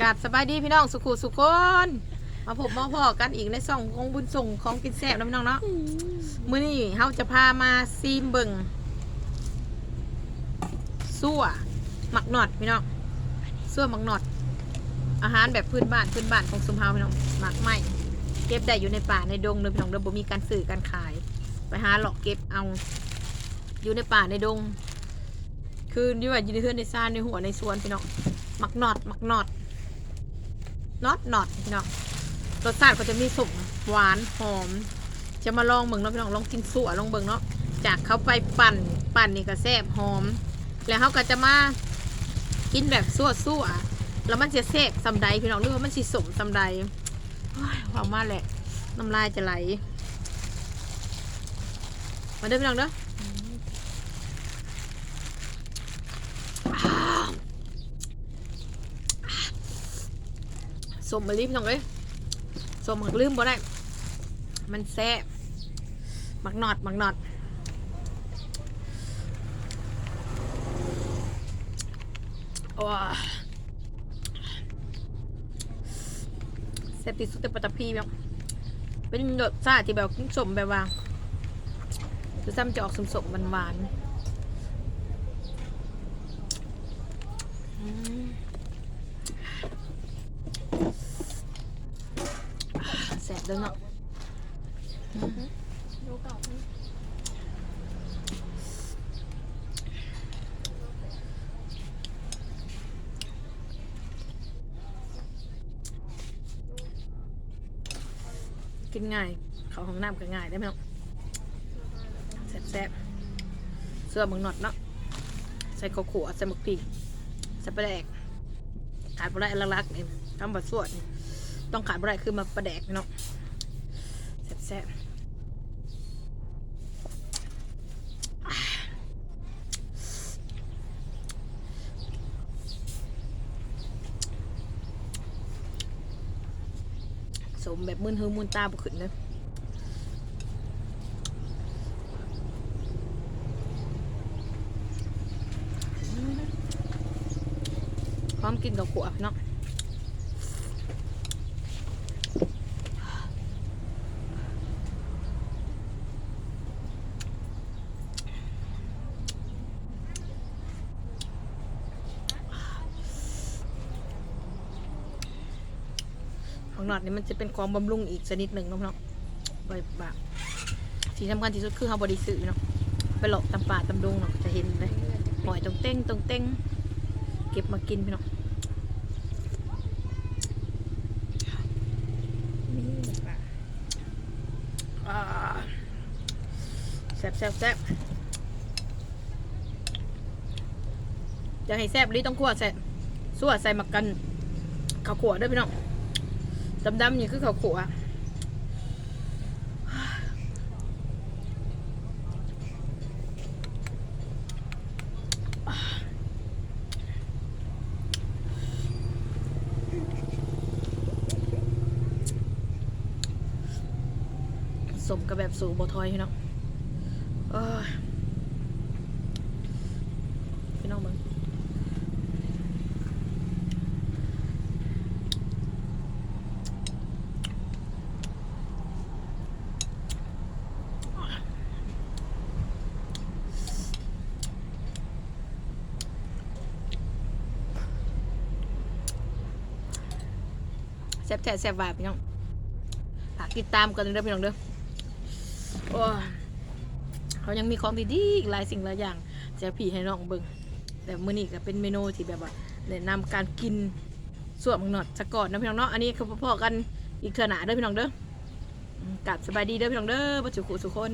กราบสบายดีพี่น้องสุขุสุขคน มาพบมาพอกันอีกในซ่องของบุญส่งของกินแซ่บนะพี่น้องเนาะมื้อนี้เฮาจะพามาซีมเบิงซั่วหมักหนอดพี่น้องซั่วหมักหนอด อาหารแบบพื้นบ้านพื้นบ้านของสุมเฮาพี่น้องหมักไม่เก็บได้อยู่ในป่าในดงเลยพี่น้องเด้อบ่มีการซื้อการขาย ไปหาหลอกเก็บเอาอยู่ในป่าในดง คืออยู่ว่าอยู่ในเฮือนในซ่านในหัวในสวนพี่น้องหมักหนอดหมักหนอด น็อตน็อตพี่น้องรสชาติก็จะมีสุกหวานหอม จะมาลองเบิ่งเนาะพี่น้องลองกินสั่วลองเบิ่งเนาะจากเขาไปปั่นปั่นนี่ก็แซ่บหอม แล้วเขาก็จะมากินแบบสั่วสั่วแล้วมันจะแซ่บสำใดพี่น้องหรือว่ามันสิสมสำใดโอ้ยหวานมากแหละน้ำลายจะไหลมาเด้อพี่น้องเด้อาว สมมาลิมน้องเอ้ยสมหักลืมบ่ได้ มันแซ่บหมักนอดหมักนอดโอ้ยแซ่บที่สุดในปัตตภีแบบเป็นรสชาติที่แบบสมแบบว่าคือซ้ำจะออกสมๆหวานๆอืม แล้วเนาะกินง่าย เขาห้องน้ำก็ง่ายได้ไหมเนาะแสบแสบเสื้อมึงหนอดเนาะ ใส่ข้าวขัวใส่หมึกปีกใส่ปลาแดกขาดปลาแดกลักๆนี่ทำบัดสวด ต้องขาดบ่ได้คือมาประแดกพี่น้อง แซ่บสมแบบมึนหือมุนตาบุขึ้นเลยพร้อมกินกับขวบเนาะ ของหนอดนี่มันจะเป็นของบำรุงอีกชนิดหนึ่งเนาะเนาะไปแบบที่สำคัญที่สุดคือเฮาบริสุทธิ์เนาะไปหลอกตำป่าตำดงเนาะจะเห็นเลยหอยตรงเต้งตรงเต้งเก็บมากินพี่เนาะอ่าแซ่บแซ่บแซ่บจะให้แซ่บลีต้องขั่วใส่สั่วใส่หมักกันข้าวขั่วด้วยพี่น้อง ดำๆนี่คือข้าวขัวสมกับแบบสูบทอยพี่น้องเอ้ยพี่น้องมึง แซ่บแท้แซ่บวานพี่น้องฝากติดตามกันเลยเด้อพี่น้องเด้อโอ้เขายังมีของดีๆอีกหลายสิ่งหลายอย่างจะผีให้น้องเบิ่งแต่มื้อนี้ก็เป็นเมนูที่แบบว่าแนะนำการกินส่วนมังหนอดสะก่อนนะพี่น้องเนาะอันนี้คือพ่อๆกันอีกเทื่อหนาเด้อพี่น้องเด้อกลับสบายดีเด้อพี่น้องเด้อปัจจุคุสุคน